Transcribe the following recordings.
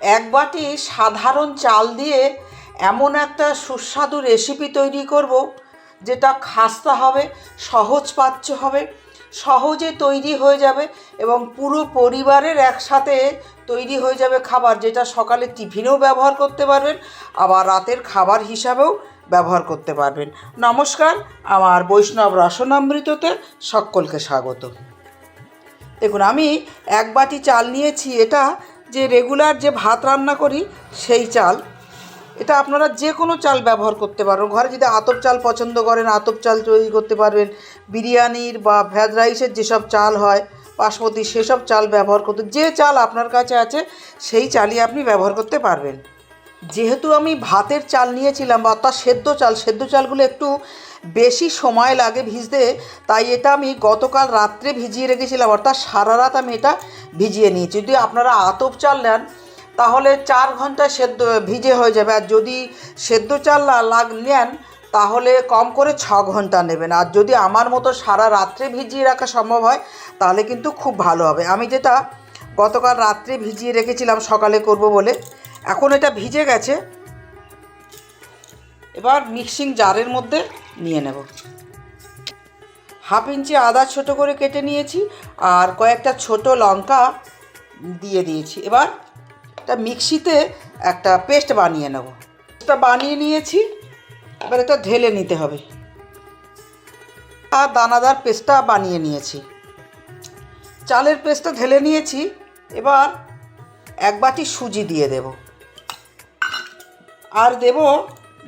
এক বাটি সাধারণ চাল দিয়ে এমন একটা সুস্বাদু রেসিপি তৈরি করব, যেটা খাস্তা হবে, সহজ পাচ্য হবে, সহজে তৈরি হয়ে যাবে এবং পুরো পরিবারের একসাথে তৈরি হয়ে যাবে খাবার, যেটা সকালে টিফিনেও ব্যবহার করতে পারবেন, আবার রাতের খাবার হিসাবেও ব্যবহার করতে পারবেন। নমস্কার, আমার বৈষ্ণব রসনামৃততে সকলকে স্বাগত। দেখুন, আমি এক বাটি চাল নিয়েছি, এটা যে রেগুলার যে ভাত রান্না করি, সেই চাল। এটা আপনারা যে কোনো চাল ব্যবহার করতে পারবেন। ঘরে যদি আতপ চাল পছন্দ করেন, আতপ চাল তৈরি করতে পারবেন। বিরিয়ানির বা ভ্যাজ রাইসের যেসব চাল হয়, বাসমতি সেসব চাল ব্যবহার করতে যে চাল আপনার কাছে আছে, সেই চালই আপনি ব্যবহার করতে পারবেন। যেহেতু আমি ভাতের চাল নিয়েছিলাম বা অর্থাৎ সেদ্ধ চাল, সেদ্ধ চালগুলো একটু বেশি সময় লাগে ভিজতে, তাই এটা আমি গতকাল রাত্রে ভিজিয়ে রেখেছিলাম, অর্থাৎ সারা রাত আমি এটা ভিজিয়ে নিয়েছি। যদি আপনারা আতপ চাল নেন, তাহলে চার ঘণ্টা সেদ্ধ, ভিজে হয়ে যাবে। আর যদি সেদ্ধ চাল লাগ, নেন, তাহলে কম করে ছ ঘণ্টা নেবেন। আর যদি আমার মতো সারা রাত্রে ভিজিয়ে রাখা সম্ভব হয়, তাহলে কিন্তু খুব ভালো হবে। আমি যেটা গতকাল রাত্রে ভিজিয়ে রেখেছিলাম, সকালে করব বলে এখন এটা ভিজে গেছে। এবার মিক্সিং জারের মধ্যে নিয়ে নেব। হাফ ইঞ্চি আদা ছোট করে কেটে নিয়েছি আর কয়েকটা ছোট লঙ্কা দিয়ে দিয়েছি। এবার এটা মিক্সিতে একটা পেস্ট বানিয়ে নেব। পেস্টটা বানিয়ে নিয়েছি, এবার এটা ঢেলে নিতে হবে। আর দানাদার পেস্টটা বানিয়ে নিয়েছি। চালের পেস্টটা ঢেলে নিয়েছি, এবার এক বাটি সুজি দিয়ে দেব। আর দেব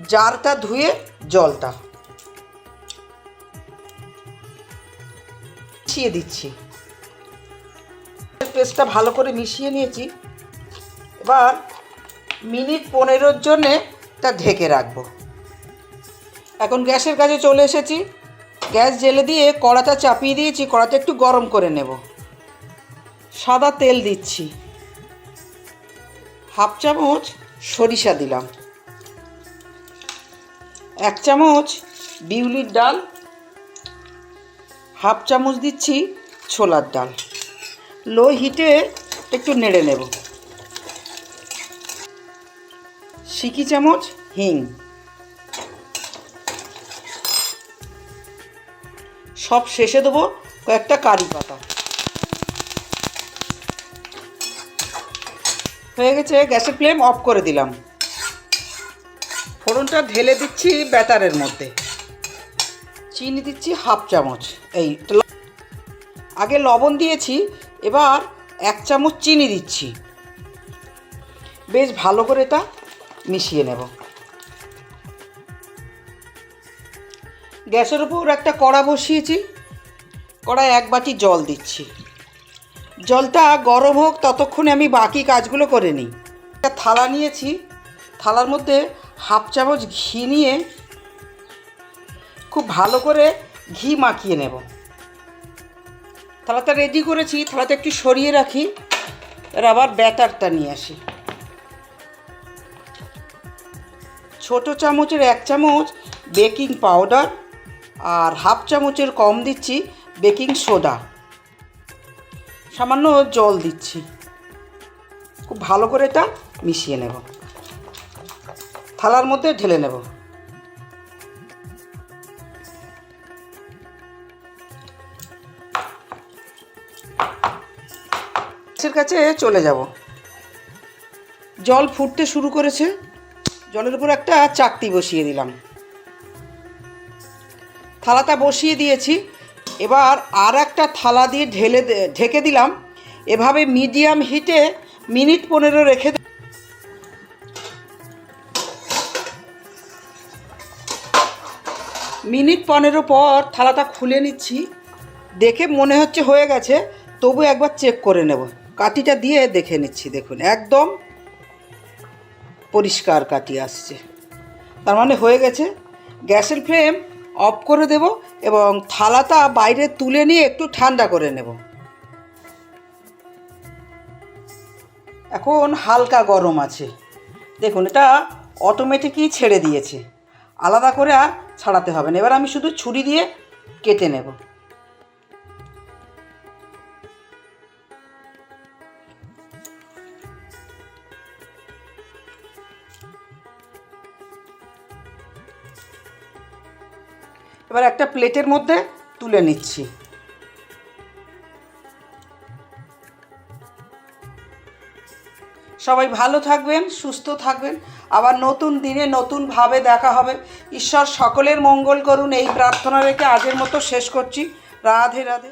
জারটা ধুয়ে জলটা। মিশিয়ে দিচ্ছি। পেস্টটা ভালো করে মিশিয়ে নিয়েছি। এবার মিনিট পনেরোর জন্যে তা ঢেকে রাখব। এখন গ্যাসের কাছে চলে এসেছি। গ্যাস জেলে দিয়ে কড়াটা চাপিয়ে দিয়েছি কড়াটা একটু গরম করে নেব। সাদা তেল দিচ্ছি। হাফ চামচ সরিষা দিলাম। এক চামচ বিউলির ডাল, হাফ চামচ দিচ্ছি ছোলার ডাল। লো হিটে একটু নেড়ে নেব। সিকি চামচ হিং। সব শেষে দেবো কয়েকটা কারি পাতা। হয়ে গেছে গ্যাসের ফ্লেম অফ করে দিলাম। ফোড়নটা ঢেলে দিচ্ছি ব্যাটারের মধ্যে। চিনি দিচ্ছি হাফ চামচ, এই আগে লবণ দিয়েছি, এবার এক চামচ চিনি দিচ্ছি। বেশ ভালো করে এটা মিশিয়ে নেব। গ্যাসের উপর একটা কড়া বসিয়েছি, কড়ায় এক বাটি জল দিচ্ছি। জলটা গরম হোক, ততক্ষণে আমি বাকি কাজগুলো করে নিই। একটা থালা নিয়েছি, থালার মধ্যে হাফ চামচ ঘি নিয়ে খুব ভালো করে ঘি মাখিয়ে নেব। থালাটা রেডি করেছি, থালাটা একটু সরিয়ে রাখি এর আবার ব্যাটারটা নিয়ে আসি। ছোট চামচের এক চামচ বেকিং পাউডার আর হাফ চামচের কম দিচ্ছি বেকিং সোডা। সামান্য জল দিচ্ছি। খুব ভালো করে এটা মিশিয়ে নেব। থালার মধ্যে ঢেলে নেব। গ্যাসের কাছে চলে যাব। জল ফুটতে শুরু করেছে। জলের উপর একটা চাকতি বসিয়ে দিলাম। থালাটা বসিয়ে দিয়েছি। এবার আর একটা থালা দিয়ে ঢেলে ঢেকে দিলাম। এভাবে মিডিয়াম হিটে মিনিট পনেরো রেখে মিনিট পনেরো পর থালাটা খুলে নিচ্ছি। দেখে মনে হচ্ছে হয়ে গেছে, তবু একবার চেক করে নেব। কাঠিটা দিয়ে দেখে নিচ্ছি, দেখুন, একদম পরিষ্কার কাটি আসছে। তার মানে হয়ে গেছে। গ্যাসের ফ্লেম অফ করে দেব এবং থালাটা বাইরে তুলে নিয়ে একটু ঠান্ডা করে নেব। এখন হালকা গরম আছে। দেখুন, এটা অটোমেটিকই ছেড়ে দিয়েছে। আলাদা করে আর ছাড়াতে হবে না। এবার আমি শুধু ছুরি দিয়ে কেটে নেব। এবার একটা প্লেটের মধ্যে তুলে নিচ্ছি। সবাই ভালো থাকবেন, সুস্থ থাকবেন। আবার নতুন দিনে নতুনভাবে দেখা হবে। ঈশ্বর সকলের মঙ্গল করুন। এই প্রার্থনা রেখে আজের মতো শেষ করছি। রাধে রাধে।